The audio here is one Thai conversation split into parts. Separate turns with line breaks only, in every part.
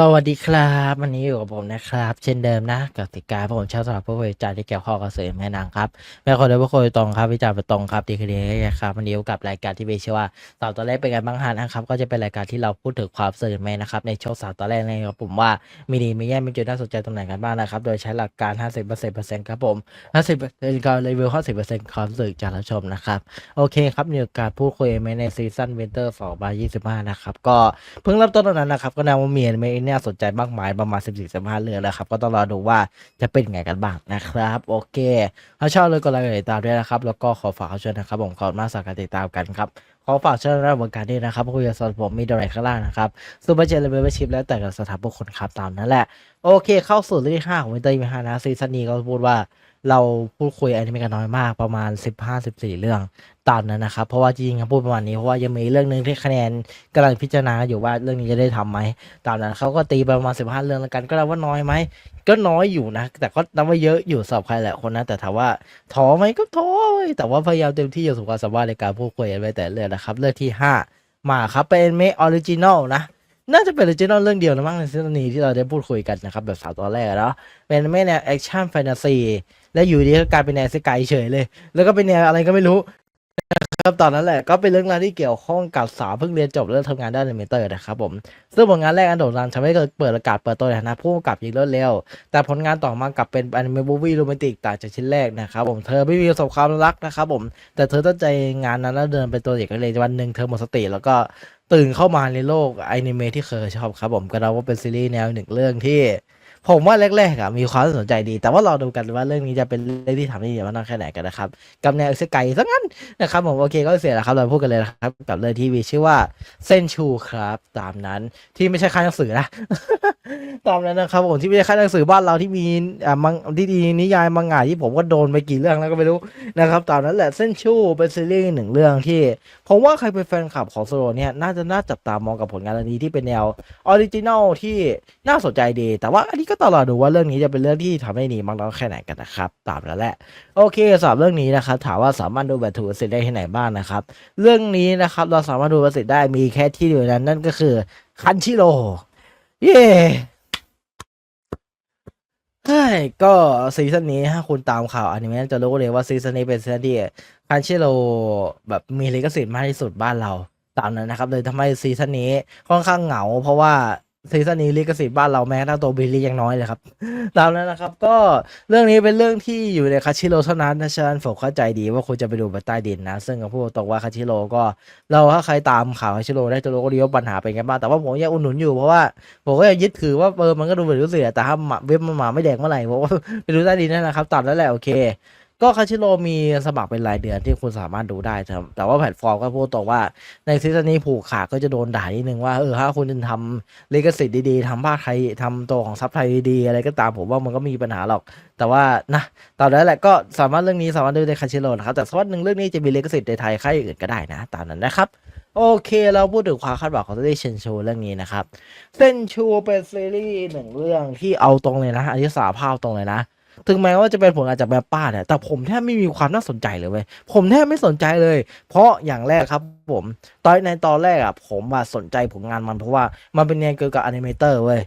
สวัสดีครับ วันนี้อยู่กับผมนะครับ เช่นเดิมนะกับติกาผมชาวสำหรับผู้บริจาคที่เกี่ยวข้องกับสื่อแม่นางครับแม่คนเดียวผู้คนตรงครับวิจารณ์ไปตรงครับดีคดีครับวันนี้อยู่กับรายการที่มีชื่อว่าสาวตัวแรกเป็นไงบ้างฮะนะครับ ก็จะเป็นรายการที่เราพูดถึงความสื่อแม่นะครับในช่วงสาวตัวแรกนะครับผมว่ามีดีมีแย่มีจุดน่าสนใจตรงไหนกันบ้างนะครับ โดยใช้หลักการ 50%ครับผม50%การรีวิว50%ความสื่อจากรับชมนะครับโอเคครับมีโอกาสพูดคุยไหมในซีซั่นวินเตอร์2025นะครับก็เพิ่งเริ่มต้นเท่านั้นนะครับก็นวว่ามีเมเนี่าสนใจมากมายประมาณ 14 15เรื่องแล้วครับ ก็ต้องรอดูว่าจะเป็นไงกันบ้างนะครับ โอเค ถ้าชอบเลยก็ไลค์ติดตามด้วยนะครับ แล้วก็ขอฝากเขาชวนนะครับผมขอบคุณมากสำหรับการติดตามกันครับ ขอฝากช่องรับการด้วยนะครับคุยกับสอนผมมีดอยข้างล่างนะครับซูเปอร์เจเลเวอร์ชิพแล้วแต่กับสถานบุคคลครับตามนั้นแหละ โอเค เข้าสู่เรื่องที่5ของวินเตอร์มีห้านะซีซั่นนี้ก็พูดว่าเราพูดคุยอนิเมะกันน้อยมากประมาณ 15-14 เรื่องตามนั้นนะครับ เพราะว่าจริงๆพูดประมาณนี้เพราะว่ายังมีเรื่องหนึ่งที่คะแนนกำลังพิจารณาอยู่ว่าเรื่องนี้จะได้ทำไหมตามนั้นเขาก็ตีประมาณ 15 เรื่องแล้วกันก็นับว่าน้อยไหม ก็น้อยอยู่นะ แต่ก็นับว่าเยอะอยู่สำหรับใครหลายคนนะ แต่ถามว่าท้อไหมก็ท้อเว้ยแต่ว่าพยายามเต็มที่อยู่สุความสามารถในการพูดคุยกันไปแต่เรื่องนะครับ เรื่องที่ 5 มาครับ เป็นเมออริจินอลนะ น่าจะเป็นออริจินอลเรื่องเดียวนะมั้งในซีซั่นนี้ที่เราได้พูดคุยกันนะครับ แบบสาวตอนแรกเนาะเป็นไม่แนวแอคชั่นแฟนตาซีและอยู่ดีก็กลายเป็นแนวสกายเฉยเลย แล้วก็เป็นแนวอะไรก็ไม่รู้ ครับตอนนั้นแหละก็เป็นเรื่องราวที่เกี่ยวข้องกับสาวเพิ่งเรียนจบแล้วทำงานด้านอนิเมเตอร์นะครับผมซึ่งผลงานแรกอันโด่งดังทำให้เกิดเปิดโอกาสเปิดตัวในฐานะผู้กำกับอย่างรวดเร็ว แต่ผลงานต่อมากลับเป็นอนิเมะมูวี่โรแมนติกต่างจากชิ้นแรกนะครับผมเธอไม่มีประสบความรักนะครับผมแต่เธอตั้งใจงานนั้นแล้วเดินเป็นตัวเด็กเรียวันหนึ่งเธอหมดสติแล้วก็ตื่นเข้ามาในโลกอนิเมะที่เคยชอบครับผมก็เราว่าเป็นซีรีส์แนวหนึ่งเรื่องที่ ผมว่าแรกๆอะมีความสนใจดี แต่ว่าเราดูกันว่าเรื่องนี้จะเป็นเรื่องที่ทำได้ดีมากแค่ไหนกันนะครับกับแนวเซไกซะงั้นนะครับผมโอเคก็เสียแล้วครับเราพูดกันเลยนะครับกับเรื่องที่มีชื่อว่าเส้นชูครับ ตามนั้นที่ไม่ใช่ค่ายหนังสือนะตามนั้นนะครับผมที่ไม่ใช่ค่ายหนังสือบ้านเราที่มีอ่ามังที่ดีนิยายมังงะที่ผมก็โดนไปกี่เรื่องแล้วก็ไม่รู้นะครับตามนั้นแหละเส้นชูเป็นซีรีส์หนึ่งเรื่องที่ผมว่าใครเป็นแฟนคลับของโซโลเนี่ยน่าจะน่าจับตามองกับผลงานเรื่องนี้ที่เป็นแนวออริจินัลที่น่าสนใจดี แต่ว่าอันนี้ก็ต้องรอดูว่าเรื่องนี้จะเป็นเรื่องที่ทำให้ดีมากน้อยแค่ไหนกันนะครับ ตามนั้นแหละ โอเคสำหรับเรื่องนี้นะครับ ถามว่าสามารถดูแบบถูกสิทธิ์ได้ที่ไหนบ้างนะครับ เรื่องนี้นะครับเราสามารถดูแบบสิทธิ์ได้มีแค่ที่เดียวนั้นนั่นก็คือ คันชิโร่เย้เฮ้ยก็ซีซั่นนี้ถ้าคุณตามข่าวอนิเมะจะรู้เลยว่าซีซั่นนี้เป็นซีซั่นที่คันชิโร่แบบมีลิขสิทธิ์มากที่สุดบ้านเราตามนั้นนะครับเลยทำให้ซีซั่นนี้ค่อนข้างเหงา เพราะว่า ซีซั่นนี้ลิขสิทธิ์บ้านเราแม้กระทั่งตัวบิลลี่ยังน้อยเลยครับ ตามนั้นนะครับ ก็เรื่องนี้เป็นเรื่องที่อยู่ในคาชิโร่เท่านั้นนะฉะนั้นผมเข้าใจดีว่าคุณจะไปดูแบบใต้ดินนะ ซึ่งกับพูดตรงว่าคาชิโร่ก็ เราถ้าใครตามข่าวคาชิโร่ได้จะรู้ก็ดีว่าปัญหาเป็นไงบ้างแต่ว่าผมยังอุดหนุนอยู่เพราะว่าผมก็ยังยึดถือว่าเออมันก็ดูเหมือนรู้สึกแต่ถ้าเว็บมันมาไม่แดงเมื่อไหร่ผมว่าไปดูใต้ดินนั่นนะครับตามนั้นแหละโอเค ก็คาชิโรมีสมัครเป็นรายเดือนที่คุณสามารถดูได้ครับ แต่ว่าแพลตฟอร์มก็พูดตรงว่าในซีซั่นนี้ผูกขาดก็จะโดนด่านิดนึงว่าเออถ้าคุณทำลิขสิทธิ์ดีๆทำภาคไทยทำตัวของซับไทยดีๆอะไรก็ตามผมว่ามันก็มีปัญหาหรอก แต่ว่านะตอนนั้นแหละก็สามารถเรื่องนี้สามารถดูในคาชิโรนะครับแต่สักวันหนึ่งเรื่องนี้จะมีลิขสิทธิ์ในไทยใค่ายอื่นก็ได้นะ ตามนั้นนะครับโอเค เราพูดถึงความคาดหวังของซีรีส์เชนชูเรื่องนี้นะครับเส้นชูเป็นซีรีส์หนึ่งเรื่องที่เอาตรงเลยนะอันนี้สาภาพตรงเลยนะ ถึงแม้ว่าจะเป็นผลงานจากแบบป้าเนี่ยแต่ผมแทบไม่มีความน่าสนใจเลยเว้ยผมแทบไม่สนใจเลย เพราะอย่างแรกครับผมตอนในตอนแรกอะผมอะสนใจผลงานมันเพราะว่ามันเป็นแนวเกี่ยวกับอนิเมเตอร์เว้ย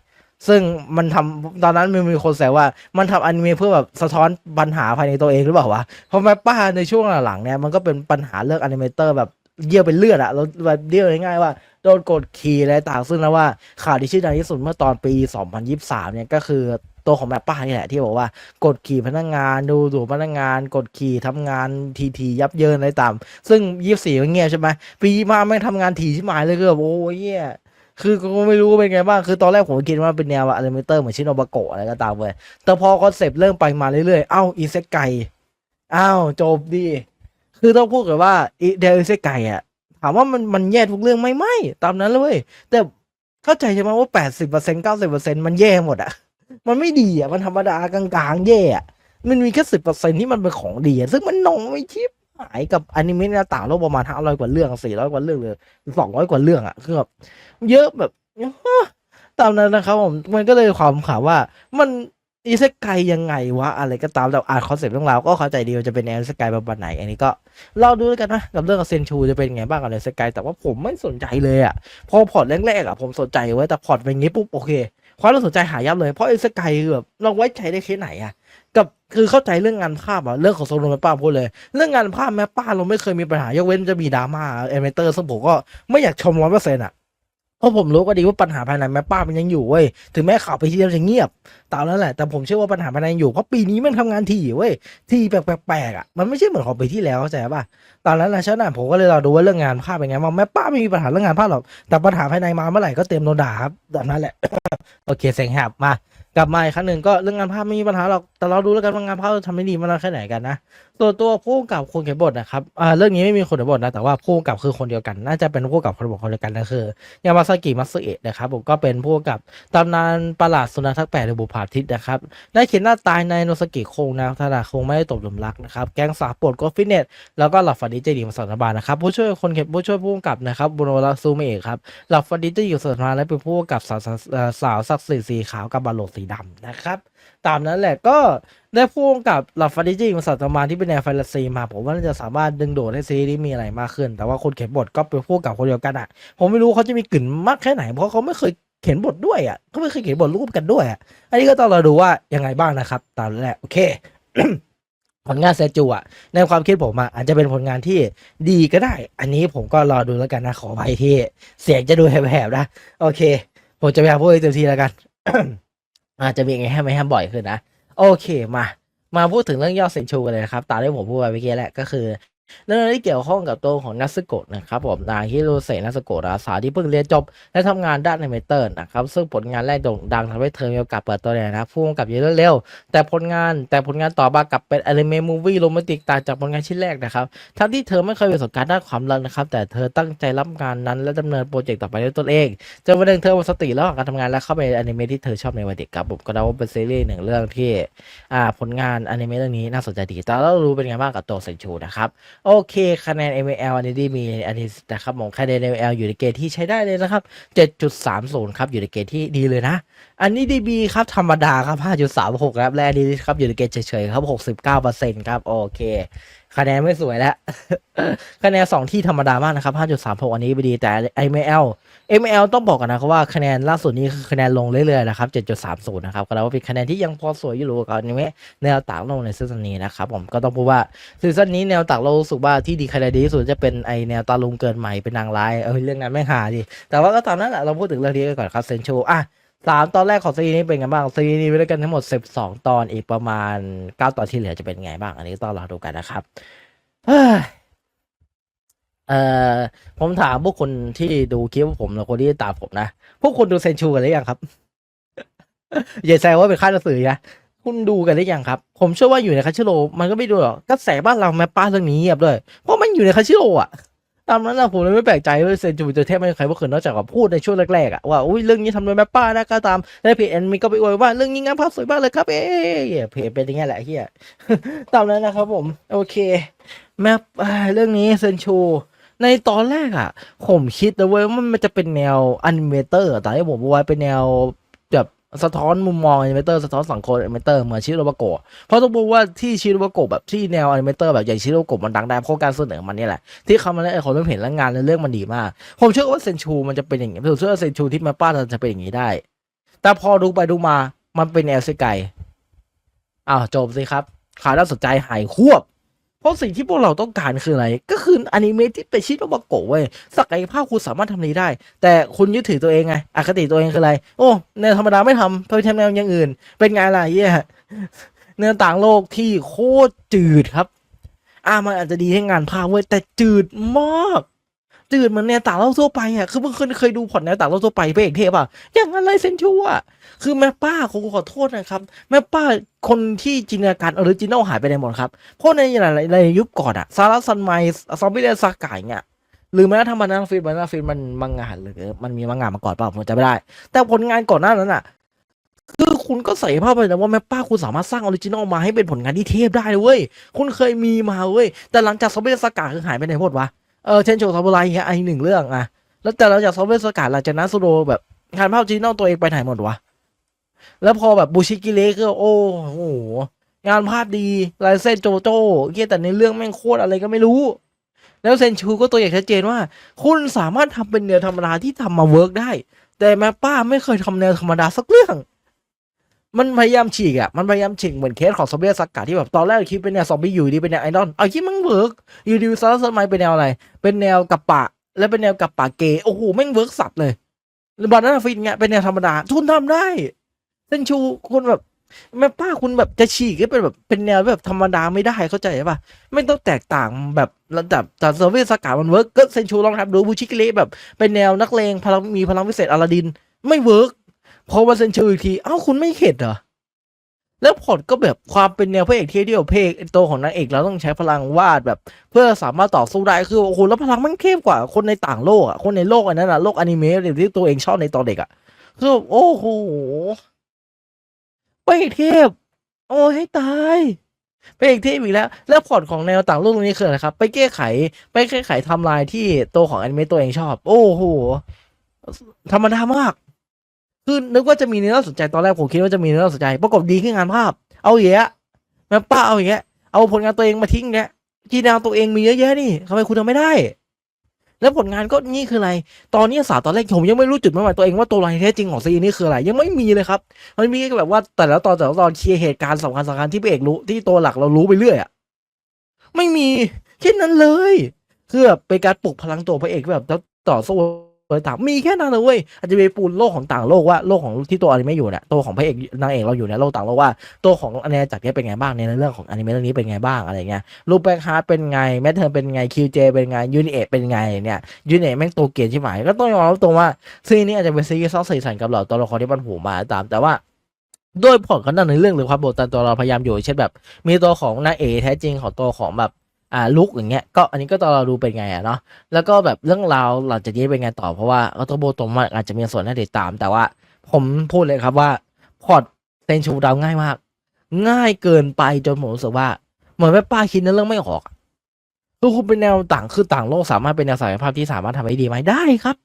ซึ่งมันทำตอนนั้นมันมีคนแซวว่ามันทำอนิเมะเพื่อแบบสะท้อนปัญหาภายในตัวเองหรือเปล่าวะเพราะแม่ป้าในช่วงหลังๆเนี่ยมันก็เป็นปัญหาเรื่องอนิเมเตอร์แบบเยี่ยวเป็นเลือดอะเราแบบเรียกง่ายๆว่าโดนกดขี่อะไรต่างซึ่งแล้วว่าข่าวที่ชื่อดังที่สุดเมื่อตอนปี 2023 เนี่ยก็คือ ตัวของแม่ป้านี่แหละที่บอกว่ากดขี่พนักงานดูถูกพนักงาน กดขี่ทำงานทีทียับเยินอะไรตาม ซึ่งยี่สี่เงียบใช่ไหมปีมาไม่งทำงานถี่ชิบหายเลยคือแบบโอ้ยเหี้ยคือก็ไม่รู้เป็นไงบ้าง คือตอนแรกผมคิดว่าเป็นแนวอนิเมเตอร์เหมือนชิโนบะโกะอะไรก็ตามเว้ย แต่พอคอนเซปต์เริ่มไปมาเรื่อยๆ เอ้าอีเซกไกอ้าวจบดี คือต้องพูดกันว่าอีเดลอีเซกไกอะถามว่ามันมันแย่ทุกเรื่องไหม่ไม่ตามนั้นเลยเว้ยแต่เข้าใจใช่ไหมว่าแปดสิบเปอร์เซ็นต์เก้าสิบเปอร์เซ็นต์มันแย่หมดอะ มันไม่ดีอะมันธรรมดากลางๆแย่อะมันมีแค่สิบเปอร์เซ็นที่มันเป็นของดีอะซึ่งมันน้อยชิบหายกับอนิเมะหน้าต่างโลกประมาณห้าร้อยกว่าเรื่องสี่ร้อยกว่าเรื่องเลยสองร้อยกว่าเรื่องอะคือแบบเยอะแบบตามนั้นนะครับผมมันก็เลยความข่าวว่ามันอีเซไกยังไงวะอะไรก็ตามแต่อ่านคอนเซ็ปต์เรื่องราวก็เข้าใจดีว่าจะเป็นแนวอีเซไกประมาณไหน อันนี้ก็เราดูแล้วกันนะกับเรื่องเซนชูจะเป็นไงบ้างกับอีเซไกแต่ว่าผมไม่สนใจเลยอะพอพอร์ตแรกๆอะผมสนใจไว้แต่พอร์ตเป็นงี้ปุ๊บโอเค ความน่าสนใจหายยับเลย เพราะอีเซไกคือแบบเราไว้ใจได้แค่ไหนอะกับคือเข้าใจเรื่องงานภาพอะเรื่องของโซโลแมปป้าพูดเลย เรื่องงานภาพแมปป้าเราไม่เคยมีปัญหายกเว้นจะมีดราม่าเอเมเตอร์ซึ่งผมก็ไม่อยากชมร้อยเปอร์เซ็นต์อะ เพราะผมรู้ก็ดีว่าปัญหาภายในแมปป้ามันยังอยู่เว้ยถึงแม้ข่าวไปที่เดียวจะเงียบตามนั้นแหละแต่ผมเชื่อว่าปัญหาภายในยังอยู่เพราะปีนี้มันทำงานถี่เว้ยที่แปลกๆอะมันไม่ใช่เหมือนของปีที่แล้วเข้าใจป่ะตอนนั้นนะฉะนั้นผมก็เลยรอดูว่าเรื่องงานภาพเป็นไงบ้างแมปป้าไม่มีปัญหาเรื่องงานภาพหรอกแต่ปัญหาภายในมาเมื่อไหร่ก็เต็มโดนด่าครับแบบนั้นแหละโอเคเซ็งแหบมากลับมาอีกครั้งหนึ่งก็เรื่องงานภาพไม่มีปัญหาหรอกแต่เราดูแล้วกันว่างานภาพทำได้ดีมากน้อยแค่ไหนกันนะตัวตัวผู้กำกับคนเขียนบทนะครับอ่าเรื่องนี้ไม่มีคนเขียนบทนะแต่ว่าผู้กำกับคือคนเดียวกัน น่าจะเป็นผู้กำกับคนบทคนเดียวกันนะคือยามาซากิมัตสึเอะนะครับผมก็เป็นผู้กำกับตำนานประหลาดสุนัขทั้งแปดในบุพาทิตนะครับได้เขียนหน้าตายในโนสกิโคงนะธนาคงไม่ได้ตกหลุมรักนะครับแก๊งสาปวดก็ฟิตเนสแล้วก็หลับฝันดีเจดีมาสารบาลนะครับผู้ช่วยคนเขียนผู้ช่วยผู้กำกับนะครับบุโระซูเมะครับหลับฝันดีเจอยู่สารบาลและเป็นผู้กำกับสาวสาวศักดิ์ศรีสีขาวกับบาโลสีดำนะครับตามนั้นแหละก็ได้พูดกับหลับฟาดิจิมาสัตว์มานที่เป็นแนวแฟนตาซีมา ผมว่าน่าจะสามารถดึงโดดให้ซีรีส์มีอะไรมากขึ้น แต่ว่าคนเขียนบทก็เป็นพูดกับคนเดียวกันอะ ผมไม่รู้เขาจะมีกลิ่นมากแค่ไหน เพราะเขาไม่เคยเขียนบทด้วยอะเขาไม่เคยเขียนบทร่วมกันด้วยอะอันนี้ก็ต้องเราดูว่ายังไงบ้างนะครับ ตามนั้นแหละโอเคผลงานเซจูอะในความคิดผมอะอาจจะเป็นผลงานที่ดีก็ได้ อันนี้ผมก็รอดูแล้วกันนะขอไปที่เสียงจะดูแหบๆนะ โอเค ผมจะพยายามพูดให้เต็มที่แล้วกัน อาจจะมีไงให้ไม่ให้บ่อยขึ้นนะ โอเคมา มาพูดถึงเรื่องยอดเซนชูกันเลยนะครับ ตามที่ผมพูดไปเมื่อกี้แหละก็คือ เรื่องที่เกี่ยวข้องกับตัวของนัสโกะนะครับผมนายฮิโรเซนัสโกะราสาที่เพิ่งเรียนจบ และทำงานด้านแอนิเมเตอร์นะครับซึ่งผลงานแรกโด่งดังทำให้เธอมีโอกาสเปิดตัวในฐานะผู้กำกับเยอะเร็วแต่ผลงานแต่ผลงานต่อมากลับเป็นอนิเมะมูวี่โรแมนติกต่างจากผลงานชิ้นแรกนะครับทั้งที่เธอไม่เคยมีประสบการณ์ด้านความรักนะครับแต่เธอตั้งใจรับงานนั้นและดำเนินโปรเจกต์ต่อไปด้วยตนเองจนวันหนึ่งเธอหมดสติระหว่างการทำงานและเข้าไปอนิเมะที่เธอชอบในวัยเด็กครับผมก็เดาว่าเป็นซีรีส์หนึ่งเรื่องที่อ่าผลงานอนิเมะเรื่องนี้น่าสนใจดีแต่เรารู้เป็นไงบ้างกับตัวเซนชูนะครับโอเค คะแนน ML อันนี้ดีมีอันนี้นะครับผมคะแนน ML อยู่ในเกณฑ์ที่ใช้ได้เลยนะครับ 7.30 ครับ อยู่ในเกณฑ์ที่ดีเลยนะ อันนี้ดีบีครับ ธรรมดาครับ 5.36 ครับ และอันนี้ครับ อยู่ในเกณฑ์เฉยๆครับ 69%ครับ โอเค คะแนนไม่สวยแล้ว คะแนน2ที่ธรรมดามากนะครับ 5.36 อันนี้ไม่ดีแต่ ML ML ต้องบอกกันนะครับว่าคะแนนล่าสุดนี้คือคะแนนลงเรื่อยๆนะครับ 7.30 นะครับก็แล้วว่าเป็นคะแนนที่ยังพอสวยอยู่กับอนิเมแนวต่างลกในซีซั่นนี้นะครับผมก็ต้องพูดว่าซีซั่นนี้แนวต่างโลกรู้สึกว่าที่ดีคะแนนดีที่สุดจะเป็นไอแนวตาลุงเกินใหม่เป็นนางร้ายเออเรื่องนั้นไม่หาดิแต่ว่าก็ตามนั้นแหละเราพูดถึงเรื่องนี้ก่อนครับเซนโชอะ สามตอนแรกของซีรีส์นี้เป็นไงบ้างซีรีส์นี้ไปด้วยกันทั้งหมดสิบสองตอนอีกประมาณเก้าตอนที่เหลือจะเป็นไงบ้าง อันนี้ต้องรอดูกันนะครับเฮ้ยเอ่อผมถามพวกคนที่ดูคลิปผมและคนที่ตามผมนะพวกคุณดูเซนชูกันหรือยังครับอย่าแซวว่าเป็นค่ายหนังสือนะคุณดูกันหรือยังครับ ผมเชื่อว่าอยู่ในคัชชิโร่มันก็ไม่ดูหรอกกระแสบ้านเราแมปป้าเรื่องนี้เงียบด้วยเพราะมันอยู่ในคัชชิโร่อะ ตามนั้นนะผมเลยไม่แปลกใจเลยเซนจูจะแทบไม่ใครว่าเขินนอกจากว่าพูดในช่วงแรกๆอะว่าอุ้ยเรื่องนี้ทำโดยแมปป้านะก็ตามแล้วเพจเอ็นมีก็ไปอวยว่าเรื่องนี้งานภาพสวยมากเลยครับเอ๊ะเพจเป็นอย่างเงี้ยแหละเฮียตามนั้นนะครับผมโอเคแมปอ่าเรื่องนี้เซนชูในตอนแรกอะผมคิดนะเว้ยว่ามันจะเป็นแนวอนิเมเตอร์แต่ที่ผมบอกว่าเป็นแนวแบบ สะท้อนมุมมองอนิเมเตอร์สะท้อนสังคมอนิเมเตอร์เหมือนชิโรบะโกะเพราะต้องบอกว่าที่ชิโรบะโกะแบบที่แนวอนิเมเตอร์แบบอย่างชิโรบะโกะมันดังได้เพราะการเสนอมันนี่แหละ ที่เขามาเล่นไอ้คนไม่เห็นและงานในเรื่องมันดีมาก ผมเชื่อว่าเซนชูมันจะเป็นอย่างนี้ผมเชื่อว่าเซนชูที่มาป้าจะเป็นอย่างนี้ได้ แต่พอดูไปดูมามันเป็นแนวเซไกอ้าวจบสิครับข่าวน่าสนใจหายควบ เพราะสิ่งที่พวกเราต้องการคืออะไร ก็คืออนิเมะที่เป็นชิโนบะโกะเว้ยศักยภาพคุณสามารถทำนี้ได้ แต่คุณยึดถือตัวเองไงอคติตัวเองคืออะไร โอ้ในธรรมดาไม่ทำไปทำแนวอย่างอื่น เป็นไงล่ะเนี่ยเนื้อต่างโลกที่โคตรจืดครับ อ่ามันอาจจะดีให้งานภาพเว้ยแต่จืดมาก จืดเหมือนแนวต่างโลกทั่วไปอะคือเพิ่งเคยเคยดูพอดแนวต่างโลกทั่วไปพระเอกเทพอะอย่างนั้นเลยเซนชูอะคือแม่ป้าผมขอโทษนะครับแม่ป้าคนที่จินตนาการออริจินอลหายไปไหนหมดครับเพราะในหลายในยุคก่อนอะซาร่าซันไมส์ซอมบี้เดนซากายเนี่ยหรือแม้กระทั่งมันนังฟิลมมันนังฟิลมันมังงะหรือมันมีมังงะมาก่อนเปล่าผมจำไม่ได้ แต่ผลงานก่อนหน้านั้นอะคือคุณก็ใส่ภาพไปนะว่าแม่ป้าคุณสามารถสร้างออริจินอลมาให้เป็นผลงานที่เทพได้เลยเว้ย คุณเคยมีมาเว้ย แต่หลังจากซอมบี้เดนซากายคือหายไปไหนหมดวะ เออเทนโชซามูไรเงี้ยไอหนึ่งเรื่องอะแล้วแต่หลังจากซอมบี้เดนซากายหลังจากนั้นโซโลแบบงานภาพออริจินอลตัวเองไปไหนหมดวะ แล้วพอแบบบูชิกิเลก็โอ้โหงานภาพดีลายเส้นโจโจ้เกียแต่ในเรื่องแม่งโคตรอะไรก็ไม่รู้ แล้วเซนชูก็ตัวอย่างชัดเจนว่า คุณสามารถทำเป็นแนวธรรมดาที่ทำมาเวิร์กได้ แต่แม่ป้าไม่เคยทำแนวธรรมดาสักเรื่อง มันพยายามฉีกอะ มันพยายามฉีกเหมือนเคสของซอมบี้สักกะที่แบบตอนแรกคิดเป็นแนวซอมบี้อยู่ดีเป็นแนวไอดอลเอาคิดมันเวิร์กอยู่ดีซาร์สมัยเป็นแนวอะไร เป็นแนวกับปะ และเป็นแนวกับปะเกย์โอ้โหแม่งเวิร์กสัตว์เลยบานานาฟินเงี้ยเป็นแนวธรรมดาทุนทำได้เซนชูคุณแบบแม่ป้าคุณแบบจะฉีกให้เป็นแบบเป็นแนวแบบธรรมดาไม่ได้เข้าใจป่ะไม่ต้องแตกต่างแบบระดับแต่เซอร์วิสสกัดมันเวิร์กก็เซนชูลองทำดูบูชิกเลแบบเป็นแนวนักเลงพลังมีพลังพิเศษอลาดิน ไม่เวิร์ก พอมาเซนชูอีกที เอ้าคุณไม่เข็ดเหรอ แล้วพอร์ตก็แบบความเป็นแนวพระเอกเที่ยวเดียวเพกตัวของนางเอกเราต้องใช้พลังวาดแบบ เพื่อสามารถต่อสู้ได้คือโอ้โหแล้วพลังมันเข้มกว่าคนในต่างโลกอะคนในโลกอันนั้นอะโลกอนิเมะที่ตัวเองชอบในตอนเด็กอะคือโอ้โหพระเอกเทพโอ้ให้ตายพระเอกเทพอีกแล้ว แล้วพอร์ตของแนวต่างโลกตรงนี้คืออะไรครับ ไปแก้ไข ไปแก้ไขทำลายที่ตัวของอนิเมะตัวเองชอบ โอ้โหธรรมดามาก คือนึกว่าจะมีเนื้อสนใจตอนแรกผมคิดว่าจะมีเนื้อสนใจ ปรากฏดีขึ้นงานภาพ เอาอย่างเงี้ยแม่ป้าเอาอย่างเงี้ยเอาผลงานตัวเองมาทิ้งเงี้ยที่ดาวตัวเองมีเยอะแยะนี่ทำไมคุณทำไม่ได้ แล้วผลงานก็นี่คืออะไร ตอนนี้สาวตอนแรกผมยังไม่รู้จุดมุ่งหมายตัวเองว่าตัวอะไรแท้จริงของซีนี้คืออะไร ยังไม่มีเลยครับ มันมีแบบว่าแต่ละตอนแต่ละตอนเคลียร์เหตุการณ์สำคัญสำคัญที่พระเอกรู้ที่ตัวหลักเรารู้ไปเรื่อยอะไม่มีแค่นั้นเลยคือแบบเป็นการปลุกพลังตัวพระเอกแบบแล้วต่อสู้ เลยต่างมีแค่นั้นเลยเว้ยอาจจะไปปูนโลกของต่างโลกว่าโลกของที่ตัวอนิเมะอยู่เนี่ยตัวของพระเอกนางเอกเราอยู่ในโลกต่างโลกว่าตัวของอเนจากรเนี้เป็นไงบ้างในเรื่องของอนิเมะเรื่องนี้เป็นไงบ้างอะไรเงี้ยรูปแบ็คฮาร์ดเป็นไงแมทเธอร์เป็นไงคิวเจเป็นไงยูนิเอเป็นไงเนี่ยยูนิเอแม่งตัวเกียนใช่ไหมก็ต้องยอมรับตรงว่าซีรีส์นี้อาจจะเป็นซีรีส์ซอนสีสันกับเหล่าตัวละครที่มันผูมาตาม แต่ว่าด้วยผลขนาดในเรื่องหรือความบทแต่ตัวเราพยายามอยู่เช่นแบบ มีตัวของนางเอกแท้จริงของตัวของแบบ อ่าลุกอย่างเงี้ยก็อันนี้ก็ต้องเราดูเป็นไงอะเนาะแล้วก็แบบเรื่องราวหลังจากนี้เป็นไงต่อเพราะว่าก็ตัวโบตรงว่าอาจจะมีส่วนให้ติดตาม แต่ว่าผมพูดเลยครับว่าพอร์ตเซนชูดาวง่ายมาก ง่ายเกินไปจนผมรู้สึกว่า เหมือนแม่ป้าคิดนั้นเรื่องไม่ออกคือคุณเป็นแนวต่างคือต่างโลกสามารถเป็นแนวศักยภาพที่สามารถทำให้ดีไหมได้ครับ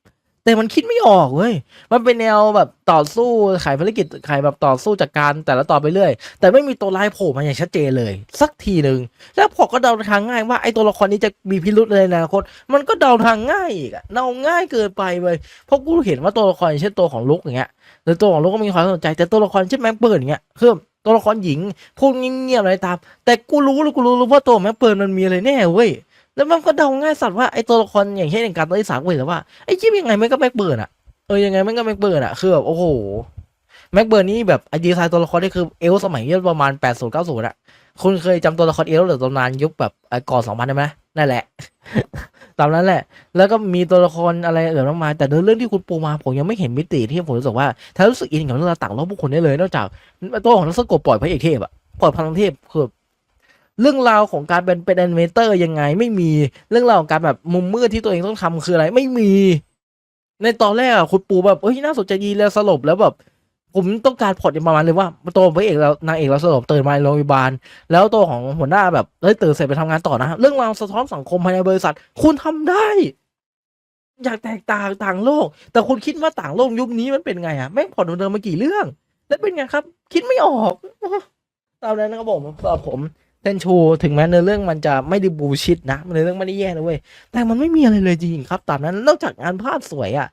แต่มันคิดไม่ออกเว้ย มันเป็นแนวแบบต่อสู้ไขภารกิจไขแบบต่อสู้จากการแต่ละต่อไปเรื่อย แต่ไม่มีตัวร้ายโผล่มาอย่างชัดเจนเลย สักทีหนึ่ง แล้วพอก็เดาทางง่ายว่าไอ้ตัวละครนี้จะมีพิรุธเลยในอนาคต มันก็เดาทางง่ายอีกอะเดาง่ายเกินไปเลยเพราะกูเห็นว่าตัวละครอย่างเช่นตัวของลุกอย่างเงี้ยหรือตัวของลุกก็มีความสนใจ แต่ตัวละครเช่นแม็กเปิร์อย่างเงี้ยคือตัวละครหญิงพูดเงียบๆอะไรตาม แต่กูรู้เลยกูรู้ว่าตัวแม็กเปิร์มันมีอะไรแน่เว้ย แล้วมันก็เดาง่ายสัตว์ว่าไอ้ตัวละครอย่างเช่นอย่างการตัวที่สามเว้ยแล้วว่าไอ้จิ๊บยังไงมันก็แม็กเปิร์อะเออยังไงมันก็แม็กเบิร์นอะคือแบบโอ้โหแม็กเบิร์นนี่แบบไอดีไซน์ตัวละครนี่คือเอลสมัยนี้ประมาณแปดศูนย์เก้าศูนย์อะคุณเคยจำตัวละครเอลหรือตำนานยุคแบบไอ้ก่อนสองพันได้ไหมนั่นแหละตามนั้นแหละ แล้วก็มีตัวละครอะไรเอื่นมากมายแต่เรื่องที่คุณปูมาผมยังไม่เห็นมิติที่ผมรู้สึกว่าถ้ารู้สึกอินกับเรื่องราวต่างโลกพวกคนได้เลย นอกจากตัวของนักสกปล่อยพระเอกเทพอะปล่อยพลังเทพคือ เรื่องราวของการเป็นเป็นแอนิเมเตอร์ยังไงไม่มีเรื่องราวของการแบบมุมมืดที่ตัวเองต้องทำคืออะไรไม่มี ในตอนแรกอะคุณปูแบบเฮ้ยน่าสนใจดีแล้วสลบแล้วแบบ ผมต้องการพอตประมาณเลยว่าตัวพระเอกเรานางเอกเราสลบตื่นมาโรงพยาบาล แล้วตัวของหัวหน้าแบบเฮ้ยตื่นเสร็จไปทำงานต่อนะเรื่องราวสะท้อนสังคมภายในบริษัท คุณทำได้ อยากแตกต่างต่างโลก แต่คุณคิดว่าต่างโลกยุคนี้มันเป็นไงอะแม่งพล็อตเดิมมากี่เรื่อง แล้วเป็นไงครับ คิดไม่ออกตามนั้นนะครับผมสำหรับผม เซนชูถึงแม้ในอเรื่องมันจะไม่ได้บูชิดนะในอเรื่องไม่ได้แย่นะเว้ยแต่มันไม่มีอะไรเลยจริงๆครับตามนั้นนอกจากงานภาพสวยอะ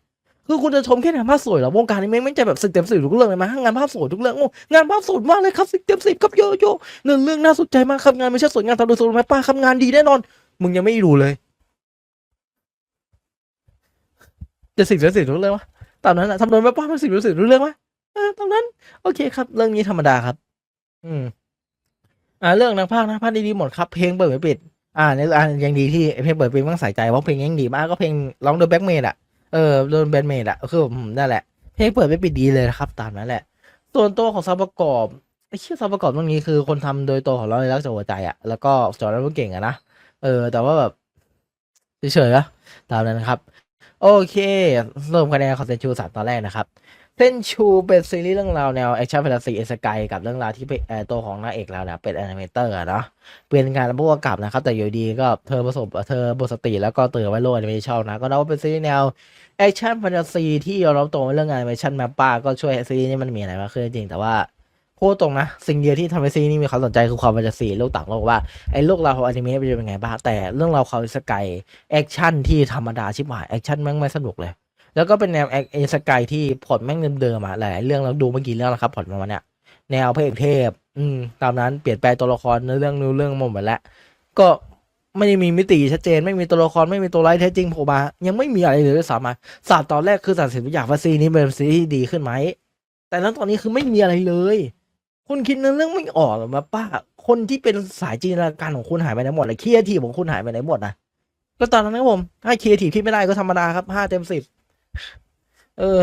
คือคุณจะชมแค่งานภาพสวยเหรอวงการนี้ไม่งจะแบบสิบเต็มสิบทุกเรื่องเลยมั้ยงานภาพสวยทุกเรื่องโอ้งานภาพสวยมากเลยครับสิบเต็มสิบครับโยโย่เรื่องเรื่องน่าสนใจมากครับงานไม่ใช่สวยงานทำโดยโซลแมปป้าครับงานดีแน่นอน มึงยังไม่ดูเลย จะสิบเต็มสิบทุกเรื่องวะตามนั้นอะทำโดยแมปป้ามันสิบเต็มสิบทุกเรื่องวะตามนั้น โอเคครับ เรื่องนี้ธรรมดาครับ อืม อ่าเรื่องนักพากย์นักพากย์ดีๆหมดครับเพลงเปิดไม่ปิด อ่าเนี่ยอ่ายังดีที่เพลงเปิดเพลงต้องใส่ใจเพราะเพลงยังดีมากก็เพลงร้องโดยแบ็กเมดอะเออโดนแบนเมดอะคือผมนั่นแหละเพลงเปิดไม่ปิดดีเลยนะครับตามนั้นแหละ ส่วนตัวของซาวประกอบไอ้เชื่อซาวประกอบตรงนี้คือคนทำโดยตัวของเราเลยรักจากหัวใจอะแล้วก็สอนเราเก่งอะนะเออ แต่ว่าแบบเฉยๆอะตามนั้นนะครับ โอเคเริ่มคะแนนของเซนชูสามตอนแรกนะครับ เซเส้นชูเป็นซีรีส์เรื่องราวแนวแอคชั่นแฟนตาซีเอสกายกับเรื่องราวที่เป็นตัวของนางเอกเราเนี่ยเป็นแอนิเมเตอร์อะเนาะเป็นการพูดกลับนะครับ แต่อยู่ดีก็เธอประสบเธอหมดสติแล้วก็เตื่นไว้โลกแอนิเมชันนะ ก็นับว่าเป็นซีรีส์แนวแอคชั่นแฟนตาซีที่เราตมาเรื่องงานแอนิเมชั่นมาป้าก็ช่วยซีรีส์นี้มันมีอะไรมากขึ้นจริงแต่ว่าพูดตรงนะ สิ่งเดียวที่ทำให้ซีรีส์นี้มีความสนใจคือความแฟนตาซีโลกต่างโลกว่าไอ้โลกเราของอนิเมะเป็นยังไงบ้างแต่เรื่องราวควาสกายแอคชั่นที่ธรรมดาชิบหายแอคชั่นแม่งไม่สนุกเลย แล้วก็เป็นแนวแอคเอสกายที่พล็อตแม่งเดิมๆอะหลายเรื่องเราดูเมื่อกี้เรื่องแล้วครับพล็อตประมาณเนี้ยแนวพระเอกเทพ อืม ตามนั้นเปลี่ยนแปลงตัวละครในเรื่องนู้นเรื่องหมดหมดแล้วก็ไม่ได้มีมิติชัดเจน ไม่มีตัวละครไม่มีตัวร้ายแท้จริงโผล่มา ยังไม่มีอะไรเลยด้วยซ้ำมาศาสตร์ตอนแรกคือตัดสินทุกอย่างว่าซีนี้เป็นซีที่ดีขึ้นไหม แต่นั้นตอนนี้คือไม่มีอะไรเลย คุณคิดเนื้อเรื่องไม่ออกหรอมาป้า คนที่เป็นสายจินตนาการของคุณหายไปไหนหมดเลยคียทีของคุณหายไปไหนหมดนะแล้วตอนนั้นนะผมถ้าคียทีคิดไม่ได้ก็ธรรมดาครับห้าเต็มสิบ เออ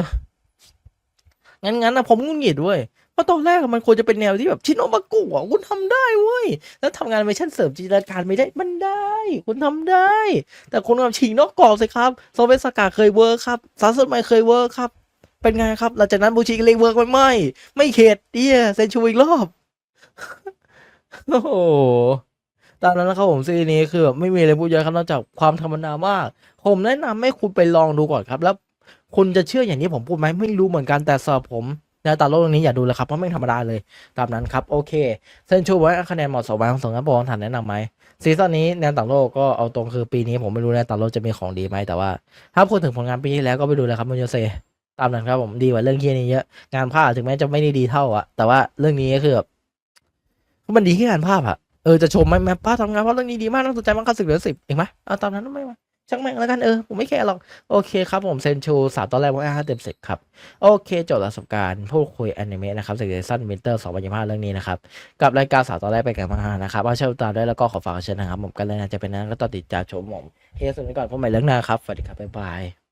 งั้นงั้นนะผมงุนหงิดเว้ยเพราะตอนแรกอะมันควรจะเป็นแนวที่แบบชิโนมากุอะคุณทำได้เว้ย แล้วทำงานเวอร์ชันเสริมจินตนาการไม่ได้มันได้ คุณทำได้ แต่คุณกับฉีกนอกกรอบสิครับโซเวสกาเคยเวิร์คครับซาสึไม่เคยเวิร์คครับ เป็นไงครับ หลังจากนั้นบูชิก็เลยเวิร์กไหมไม่ ไม่เข็ดเดียเซนชูอีกรอบ โอ้โหตามนั้นนะครับผมซีรีส์นี้คือแบบไม่มีอะไรพูดเยอะครับนอกจากความธรรมดามาก ผมแนะนำให้คุณไปลองดูก่อนครับ แล้ว คุณจะเชื่ออย่างที่ผมพูดไหมไม่รู้เหมือนกันแต่สำหรับผมแนวตาโลกเรื่องนี้อย่าดูเลยครับเพราะไม่ธรรมดาเลยตามนั้นครับโอเคเซนชูไว้คะแนนเหมาะสมไหมของสองครับผมถามแนะนำไหมซีซั่นนี้แนวต่างโลกก็เอาตรงคือปีนี้ผมไม่รู้แนวต่างโลกจะมีของดีไหมแต่ว่า ถ้าพูดถึงผลงานปีที่แล้วก็ไปดูเลยครับมุนโยเซตามนั้นครับผมดีกว่าเรื่องเคียนี้เยอะงานภาพถึงแม้จะไม่ได้ดีเท่าอะแต่ว่าเรื่องนี้ก็คือแบบมันดีแค่งานภาพอะเออจะชมไหมแม่ป้าทำงานเพราะเรื่องนี้ดีมากน่าสนใจมากก็สิบเหลือสิบเองไหมเอาตามนั้นไม่ไหม ช่างแม่งแล้วกันเออผมไม่แคร์หรอกโอเคครับผมเซนชูสามตอนแรกว่าห้าเต็มสิบครับ โอเคจบประสบการณ์พูดคุยอนิเมะนะครับซีซั่นวินเตอร์สองพันยี่สิบห้าเรื่องนี้นะครับ กับรายการสาวตอนแรกไปกันมานะครับเอาเช่าตามด้วยแล้วก็ขอฝากเชิญนะครับผมกันเลยนะจะเป็นนั้นก็ต่อติดตามชมผมเฮ้ยสุดนี้ก่อนพบใหม่เรื่องหน้าครับสวัสดีครับบ๊ายบาย